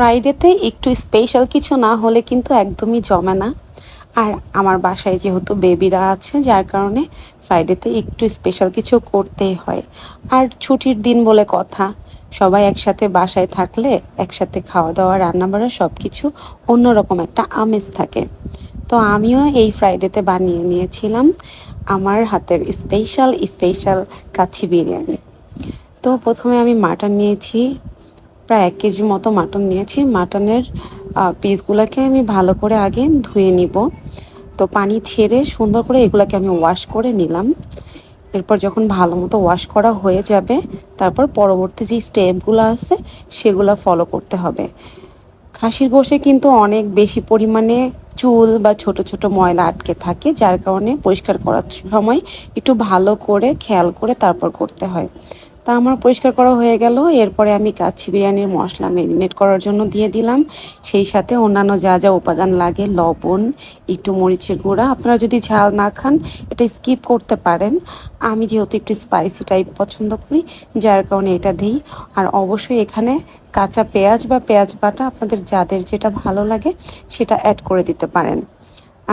ফ্রাইডেতে একটু স্পেশাল কিছু না হলে কিন্তু একদমই জমে না। আর আমার বাসায় যেহেতু বেবিরা আছে, যার কারণে ফ্রাইডেতে একটু স্পেশাল কিছু করতেই হয়। আর ছুটির দিন বলে কথা, সবাই একসাথে বাসায় থাকলে একসাথে খাওয়া দাওয়া রান্না বাড়া সব কিছু অন্যরকম একটা আমেজ থাকে। তো আমিও এই ফ্রাইডেতে বানিয়ে নিয়েছিলাম আমার হাতের স্পেশাল স্পেশাল কাচ্চি বিরিয়ানি। তো প্রথমে আমি মাটন নিয়েছি প্রায় এক কেজি মতো মাটন নিয়েছি। মাটনের পিসগুলোকে আমি ভালো করে আগে ধুয়ে নিব। তো পানি ছেড়ে সুন্দর করে এগুলোকে আমি ওয়াশ করে নিলাম। এরপর যখন ভালো মতো ওয়াশ করা হয়ে যাবে, তারপর পরবর্তী যে স্টেপগুলো আছে, সেগুলো ফলো করতে হবে। খাসির গোশে কিন্তু অনেক বেশি পরিমাণে চুল বা ছোট ছোট ময়লা আটকে থাকে, যার কারণে পরিষ্কার করার সময় একটু ভালো করে খেয়াল করে তারপর করতে হয়। তা আমার পরিষ্কার করা হয়ে গেল। এরপরে আমি কাচ্ছি বিরিয়ানির মশলা ম্যারিনেট করার জন্য দিয়ে দিলাম। সেই সাথে অন্যান্য যা যা উপাদান লাগে, লবণ, একটু মরিচের গুঁড়া, আপনারা যদি ঝাল না খান, এটা স্কিপ করতে পারেন। আমি যেহেতু একটু স্পাইসি টাইপ পছন্দ করি, যার কারণে এটা দিই। আর অবশ্যই এখানে কাঁচা পেঁয়াজ বা পেঁয়াজ বাটা আপনাদের যাদের যেটা ভালো লাগে, সেটা অ্যাড করে দিতে পারেন।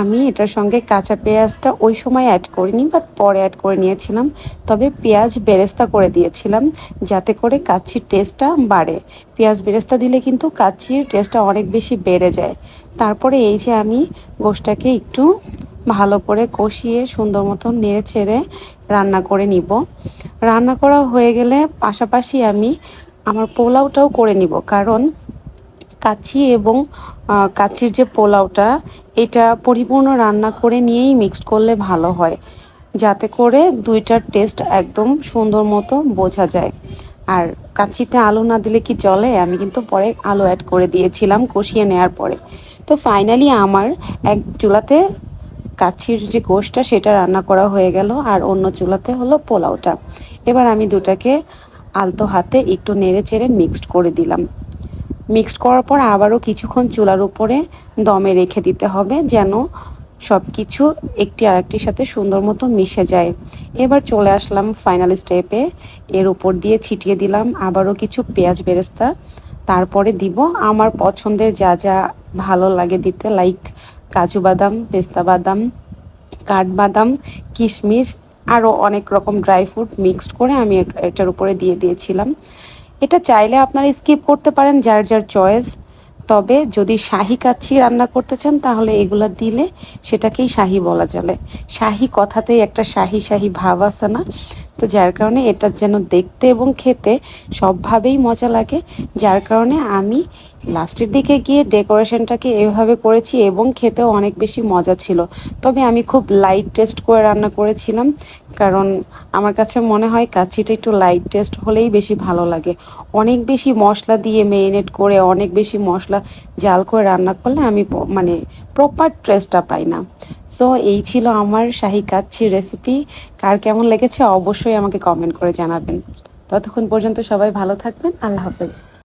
আমি এটার সঙ্গে কাঁচা পেঁয়াজটা ওই সময় অ্যাড করিনি বাট পরে অ্যাড করে নিয়েছিলাম। তবে পেঁয়াজ বেরেস্তা করে দিয়েছিলাম, যাতে করে কাচ্চির টেস্টটা বাড়ে। পেঁয়াজ বেরেস্তা দিলে কিন্তু কাচ্চির টেস্টটা অনেক বেশি বেড়ে যায়। তারপরে এই যে আমি গোশটাকে একটু ভালো করে কষিয়ে সুন্দর মতো নেড়ে ছেড়ে রান্না করে নিব। রান্না করা হয়ে গেলে পাশাপাশি আমি আমার পোলাওটাও করে নিব, কারণ কাচ্চি এবং কাচ্চির যে পোলাওটা, এটা পরিপূর্ণ রান্না করে নিয়েই মিক্সড করলে ভালো হয়। যাতে করে দুইটার টেস্ট একদম সুন্দর মতো বোঝা যায়। আর কাচ্চিতে আলু না দিলে কি চলে? আমি কিন্তু পরে আলু অ্যাড করে দিয়েছিলাম কষিয়ে নেওয়ার পরে। তো ফাইনালি আমার এক চুলাতে কাচ্চির যে গোশটা, সেটা রান্না করা হয়ে গেল আর অন্য চুলাতে হলো পোলাওটা। এবার আমি দুটাকে আলতো হাতে একটু নেড়ে চেড়ে মিক্সড করে দিলাম। মিক্সড করার পর আবারও কিছুক্ষণ চুলার উপরে দমে রেখে দিতে হবে যেন সব কিছু একটি আরেকটির সাথে সুন্দর মতো মিশে যায়। এবার চলে আসলাম ফাইনাল স্টেপে এর উপর দিয়ে ছিটিয়ে দিলাম আবারও কিছু পেঁয়াজ বেরেস্তা। তারপরে দিব আমার পছন্দের যা যা ভালো লাগে দিতে লাইক কাজু বাদাম, পেস্তা বাদাম কাঠবাদাম কিশমিশ, আরও অনেক রকম ড্রাই ফ্রুট মিক্সড করে আমি এটার উপরে দিয়ে দিয়েছিলাম। এটা চাইলে আপনারা স্কিপ করতে পারেন যার যার চয়েস তবে যদি শাহি কাচ্ছি রান্না করতে চান, তাহলে এগুলা দিলে সেটাকেই শাহি বলা চলে। শাহি কথাতেই একটা শাহি শাহি ভাব আসে না? তো যার কারণে এটা যেন দেখতে এবং খেতে সবভাবেই মজা লাগে। যার কারণে আমি লাস্টের দিকে গিয়ে ডেকোরেশনটাকে এভাবে করেছি এবং খেতেও অনেক বেশি মজা ছিল। তবে আমি খুব লাইট টেস্ট করে রান্না করেছিলাম, কারণ আমার কাছে মনে হয় কাচ্চিটা একটু লাইট টেস্ট হলেই বেশি ভালো লাগে। অনেক বেশি মশলা দিয়ে মেরিনেট করে, অনেক বেশি মশলা জাল করে রান্না করলে আমি মানে প্রপার টেস্টটা পাই না। সো এই ছিল আমার শাহি কাচ্চি রেসিপি কার কেমন লেগেছে অবশ্যই আমাকে কমেন্ট করে জানাবেন। ততক্ষণ পর্যন্ত সবাই ভালো থাকবেন। আল্লাহ হাফেজ।